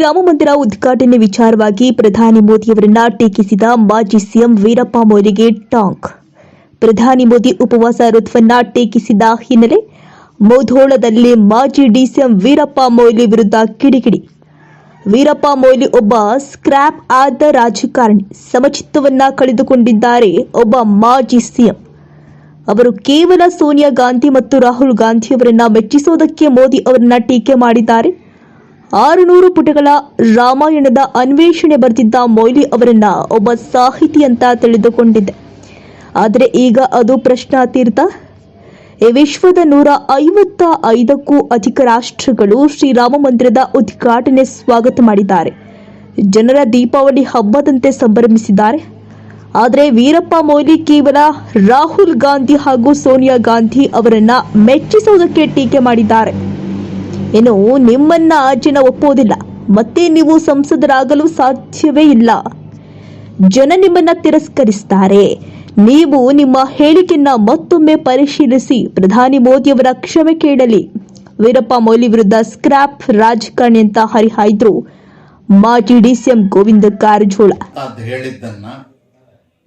ಶ್ರೀರಾಮ ಮಂದಿರ ಉದ್ಘಾಟನೆ ವಿಚಾರವಾಗಿ ಪ್ರಧಾನಿ ಮೋದಿಯವರನ್ನ ಟೀಕಿಸಿದ ಮಾಜಿ ಸಿಎಂ ವೀರಪ್ಪ ಮೊಯ್ಲಿಗೆ ಟಾಂಗ್. ಪ್ರಧಾನಿ ಮೋದಿ ಉಪವಾಸ ಋತುವನ್ನ ಟೀಕಿಸಿದ ಹಿನ್ನೆಲೆ ಮೌಧೋಳದಲ್ಲಿ ಮಾಜಿ ಡಿಸಿಎಂ ವೀರಪ್ಪ ಮೊಯ್ಲಿ ವಿರುದ್ಧ ಕಿಡಿಕಿಡಿ. ವೀರಪ್ಪ ಮೊಯ್ಲಿ ಒಬ್ಬ ಸ್ಕ್ರ್ಯಾಪ್ ಆದ ರಾಜಕಾರಣಿ, ಸಮಚಿತ್ತವನ್ನ ಕಳೆದುಕೊಂಡಿದ್ದಾರೆ ಒಬ್ಬ ಮಾಜಿ ಸಿಎಂ. ಅವರು ಕೇವಲ ಸೋನಿಯಾ ಗಾಂಧಿ ಮತ್ತು ರಾಹುಲ್ ಗಾಂಧಿಯವರನ್ನ ಮೆಚ್ಚಿಸೋದಕ್ಕೆ ಮೋದಿ ಅವರನ್ನ ಟೀಕೆ ಮಾಡಿದ್ದಾರೆ. ಆರುನೂರು ಪುಟಗಳ ರಾಮಾಯಣದ ಅನ್ವೇಷಣೆ ಬರೆದಿದ್ದ ಮೊಯ್ಲಿ ಅವರನ್ನ ಒಬ್ಬ ಸಾಹಿತಿ ಅಂತ ತಿಳಿದುಕೊಂಡಿದ್ದೆ. ಆದರೆ ಈಗ ಅದು ಪ್ರಶ್ನಾತೀರ್ಥ. ವಿಶ್ವದ ನೂರ ಐವತ್ತ ಐದಕ್ಕೂ ಅಧಿಕ ರಾಷ್ಟ್ರಗಳು ಶ್ರೀರಾಮ ಮಂದಿರದ ಉದ್ಘಾಟನೆ ಸ್ವಾಗತ ಮಾಡಿದ್ದಾರೆ. ಜನರ ದೀಪಾವಳಿ ಹಬ್ಬದಂತೆ ಸಂಭ್ರಮಿಸಿದ್ದಾರೆ. ಆದರೆ ವೀರಪ್ಪ ಮೊಯ್ಲಿ ಕೇವಲ ರಾಹುಲ್ ಗಾಂಧಿ ಹಾಗೂ ಸೋನಿಯಾ ಗಾಂಧಿ ಅವರನ್ನ ಮೆಚ್ಚಿಸುವುದಕ್ಕೆ ಟೀಕೆ ಮಾಡಿದ್ದಾರೆ. ಇನ್ನು ನಿಮ್ಮನ್ನ ಜನ ಒಪ್ಪೋದಿಲ್ಲ ಮತ್ತೆ ನೀವು ಸಂಸದರಾಗಲು ಸಾಧ್ಯವೇ ಇಲ್ಲ. ಜನ ನಿಮ್ಮನ್ನ ತಿರಸ್ಕರಿಸ್ತಾರೆ. ನೀವು ನಿಮ್ಮ ಹೇಳಿಕೆಯನ್ನ ಮತ್ತೊಮ್ಮೆ ಪರಿಶೀಲಿಸಿ. ಪ್ರಧಾನಿ ಮೋದಿಯವರ ಕ್ಷಮೆ ಕೇಳಲಿ. ವೀರಪ್ಪ ಮೊಯ್ಲಿ ವಿರುದ್ಧ ಸ್ಕ್ರಾಪ್ ರಾಜಕಾರಣಿ ಅಂತ ಹರಿಹಾಯ್ದ್ರು ಮಾಜಿ ಡಿಸಿಎಂ ಗೋವಿಂದ ಕಾರಜೋಳ. ಹೇಳಿದ್ದನ್ನ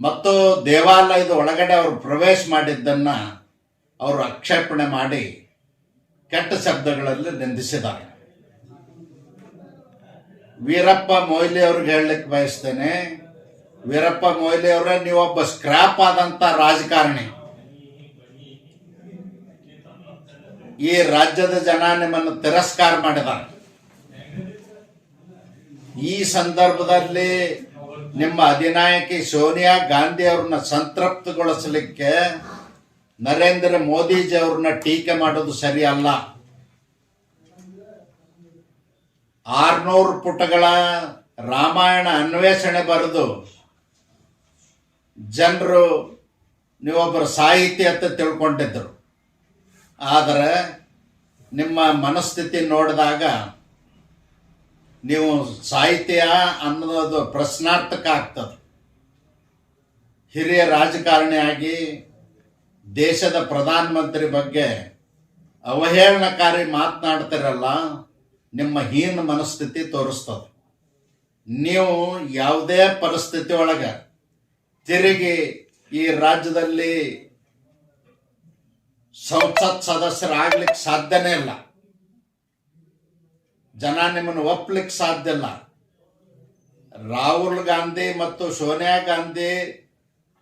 ಮತ್ತು ದೇವಾಲಯದ ಒಳಗಡೆ ಅವರು ಪ್ರವೇಶ ಮಾಡಿದ್ದನ್ನ ಅವರು ಆಕ್ಷೇಪಣೆ ಮಾಡಿ ಕೆಟ್ಟ ಶಬ್ದಗಳಲ್ಲಿ ನಿಂದಿಸಿದ್ದಾರೆ. ವೀರಪ್ಪ ಮೊಯ್ಲಿ ಅವ್ರಿಗೆ ಹೇಳಲಿಕ್ಕೆ ಬಯಸ್ತೇನೆ, ವೀರಪ್ಪ ಮೊಯ್ಲಿ ಅವರೇ, ನೀವೊಬ್ಬ ಸ್ಕ್ರಾಪ್ ಆದಂತ ರಾಜಕಾರಣಿ. ಈ ರಾಜ್ಯದ ಜನ ನಿಮ್ಮನ್ನು ತಿರಸ್ಕಾರ ಮಾಡಿದ್ದಾರೆ. ಈ ಸಂದರ್ಭದಲ್ಲಿ ನಿಮ್ಮ ಅಧಿನಾಯಕಿ ಸೋನಿಯಾ ಗಾಂಧಿ ಅವ್ರನ್ನ ಸಂತೃಪ್ತಿಗೊಳಿಸಲಿಕ್ಕೆ ನರೇಂದ್ರ ಮೋದಿಜಿ ಅವ್ರನ್ನ ಟೀಕೆ ಮಾಡೋದು ಸರಿ ಅಲ್ಲ ಆರ್ನೂರು ಪುಟಗಳ ರಾಮಾಯಣ ಅನ್ವೇಷಣೆ ಬರೆದು ಜನರು ನೀವೊಬ್ಬರು ಸಾಹಿತಿ ಅಂತ ತಿಳ್ಕೊಂಡಿದ್ರು. ಆದರೆ ನಿಮ್ಮ ಮನಸ್ಥಿತಿ ನೋಡಿದಾಗ ನೀವು ಸಾಹಿತ್ಯ ಅನ್ನೋದು ಪ್ರಶ್ನಾರ್ಥಕ ಆಗ್ತದೆ. ಹಿರಿಯ ರಾಜಕಾರಣಿಯಾಗಿ ದೇಶದ ಪ್ರಧಾನಮಂತ್ರಿ ಬಗ್ಗೆ ಅವಹೇಳನಕಾರಿ ಮಾತನಾಡ್ತಿರಲ್ಲ, ನಿಮ್ಮ ಹೀನ ಮನಸ್ಥಿತಿ ತೋರಿಸ್ತದೆ. ನೀವು ಯಾವುದೇ ಪರಿಸ್ಥಿತಿ ಒಳಗೆ ತಿರುಗಿ ಈ ರಾಜ್ಯದಲ್ಲಿ ಸಂಸತ್ ಸದಸ್ಯರಾಗ್ಲಿಕ್ಕೆ ಸಾಧ್ಯನೇ ಇಲ್ಲ. ಜನ ನಿಮ್ಮನ್ನು ಒಪ್ಲಿಕ್ಕೆ ಸಾಧ್ಯ ಇಲ್ಲ. ರಾಹುಲ್ ಗಾಂಧಿ ಮತ್ತು ಸೋನಿಯಾ ಗಾಂಧಿ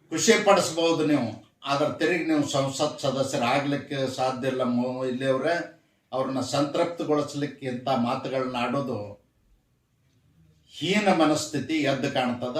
ಖುಷಿ ಪಡಿಸ್ಬಹುದು ನೀವು. ಆದ್ರೆ ತೆರಿಗೆ ನೀವು ಸಂಸತ್ ಸದಸ್ಯರಾಗ್ಲಿಕ್ಕೆ ಸಾಧ್ಯ ಇಲ್ಲ ಇಲ್ಲಿ ಇಲ್ಲಿಯವ್ರೆ ಅವ್ರನ್ನ ಸಂತೃಪ್ತಿಗೊಳಿಸ್ಲಿಕ್ಕೆ ಇಂಥ ಮಾತುಗಳನ್ನ ಆಡೋದು ಹೀನ ಮನಸ್ಥಿತಿ ಎದ್ದು ಕಾಣ್ತದ.